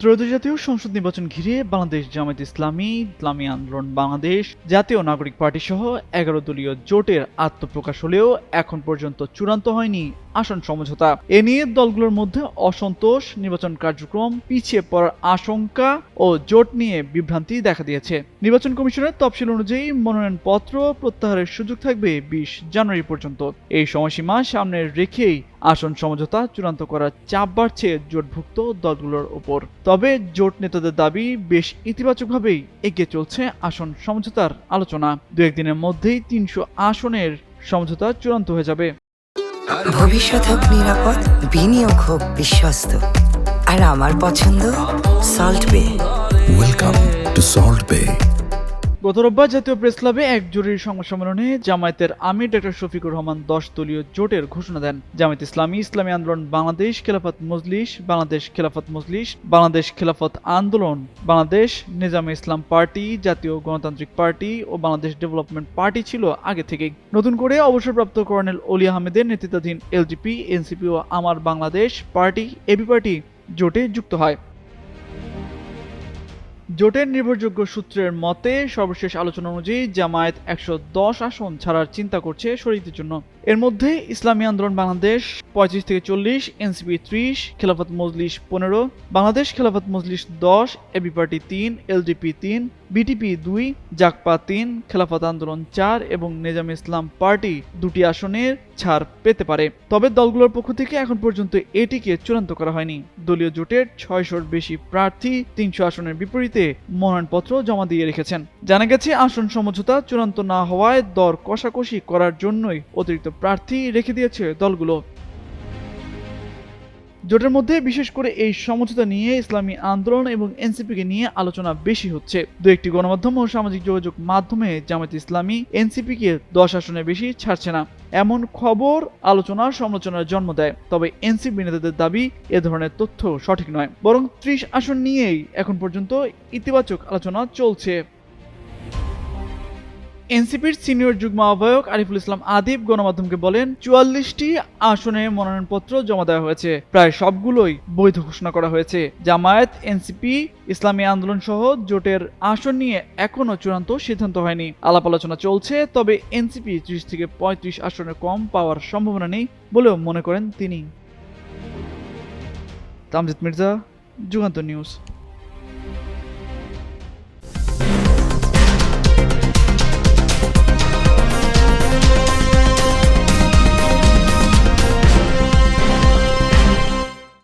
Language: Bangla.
ত্রয়োদশ জাতীয় সংসদ নির্বাচন ঘিরে বাংলাদেশ জামায়াত ইসলামী ইসলামী আন্দোলন বাংলাদেশ, জাতীয় নাগরিক পার্টি সহ এগারো দলীয় জোটের আত্মপ্রকাশ হলেও এখন পর্যন্ত চূড়ান্ত হয়নি আসন সমঝোতা। এ নিয়ে দলগুলোর মধ্যে অসন্তোষ, নির্বাচন কার্যক্রম পিছিয়ে পড়ার আশঙ্কা ও জোট নিয়ে বিভ্রান্তি দেখা দিয়েছে। নির্বাচন কমিশনের তফসিল অনুযায়ী মনোনয়নপত্র প্রত্যাহারের সুযোগ থাকবে বিশ জানুয়ারি পর্যন্ত। এই সময়সীমা সামনে রেখেই আসন সমঝোতা চূড়ান্ত করার চাপ বাড়ছে জোটভুক্ত দলগুলোর ওপর। তবে জোট নেতাদের দাবি বেশ ইতিবাচকভাবেই এগিয়ে চলছে আসন সমঝোতার আলোচনা। দু একদিনের মধ্যেই তিনশো আসনের সমঝোতা চূড়ান্ত হয়ে যাবে। ভবিষ্যৎ হোক নিরাপদ বিনিয়োগ হোক বিশ্বস্ত। আর আমার পছন্দ সল্ট বে Welcome to Salt Bay. গত রোববার জাতীয় প্রেস ক্লাবে এক জরুরি সংবাদ সম্মেলনে জামায়াতের আমির ডক্টর শফিকুর রহমান দশ দলীয় জোটের ঘোষণা দেন। জামায়াত ইসলামী ইসলামী আন্দোলন, বাংলাদেশ খেলাফত মজলিস, বাংলাদেশ খেলাফত মজলিস, বাংলাদেশ খেলাফত আন্দোলন, বাংলাদেশ নিজামে ইসলাম পার্টি, জাতীয় গণতান্ত্রিক পার্টি ও বাংলাদেশ ডেভেলপমেন্ট পার্টি ছিল আগে থেকেই। নতুন করে অবসরপ্রাপ্ত কর্নেল অলি আহমেদের নেতৃত্বাধীন এলজিপি, এনসিপি ও আমার বাংলাদেশ পার্টি, এবি পার্টি জোটে যুক্ত হয়। জোটের নির্ভরযোগ্য সূত্রের মতে, সর্বশেষ আলোচনা অনুযায়ী জামায়াত একশো দশ আসন ছাড়ার চিন্তা করছে শরীরের জন্য। এর মধ্যে ইসলামী আন্দোলন বাংলাদেশ পঁয়ত্রিশ থেকে চল্লিশ, এনসিপি ত্রিশ, খেলাফত মজলিস পনেরো, বাংলাদেশ খেলাফত মজলিস দশ, এবি পার্টি তিন, এলডিপি তিন বিটিপি দুই জাকপা তিন, খেলাফত আন্দোলন চার এবং নিজাম ইসলাম পার্টি দুটি আসনের ছাড় পেতে পারে। তবে দলগুলোর পক্ষ থেকে এখন পর্যন্ত এটিকে চূড়ান্ত করা হয়নি। দলীয় জোটের ছয়শোর বেশি প্রার্থী তিনশো আসনের বিপরীতে মনোনয়নপত্র জমা দিয়ে রেখেছেন। জানা গেছে, আসন সমঝোতা চূড়ান্ত না হওয়ায় দর কষাকষি করার জন্যই অতিরিক্ত প্রার্থী রেখে দিয়েছে দলগুলো। জোটের মধ্যে বিশেষ করে এই সমঝোতা নিয়ে, ইসলামী আন্দোলন এবং এনসিপিকে নিয়ে আলোচনা বেশি হচ্ছে। দু একটি গণমাধ্যম ও সামাজিক যোগাযোগ মাধ্যমে জামায়াত ইসলামী এনসিপিকে দশ আসনে বেশি ছাড়ছে না। এমন খবর আলোচনা সমালোচনার জন্ম দেয়। তবে এনসিপি নেতাদের দাবি, এ ধরনের তথ্য সঠিক নয়। বরং ত্রিশ আসন নিয়েই এখন পর্যন্ত ইতিবাচক আলোচনা চলছে। এনসিপির সিনিয়র যুগ্ম আহ্বায়ক আরিফুল ইসলাম আদিব গণমাধ্যমকে বলেন, চুয়াল্লিশটি আসনে মনোনয়নপত্র জমা দেওয়া হয়েছে। প্রায় সবগুলোই বৈধ ঘোষণা করা হয়েছে। জামায়াত, এনসিপি, ইসলামী আন্দোলন সহ জোটের আসন নিয়ে এখনও চূড়ান্ত সিদ্ধান্ত হয়নি। আলাপ আলোচনা চলছে, তবে এনসিপি ত্রিশ থেকে পঁয়ত্রিশ আসনে কম পাওয়ার সম্ভাবনা নেই বলেও মনে করেন তিনি। তামজিদ মির্জা, যুগান্ত নিউজ।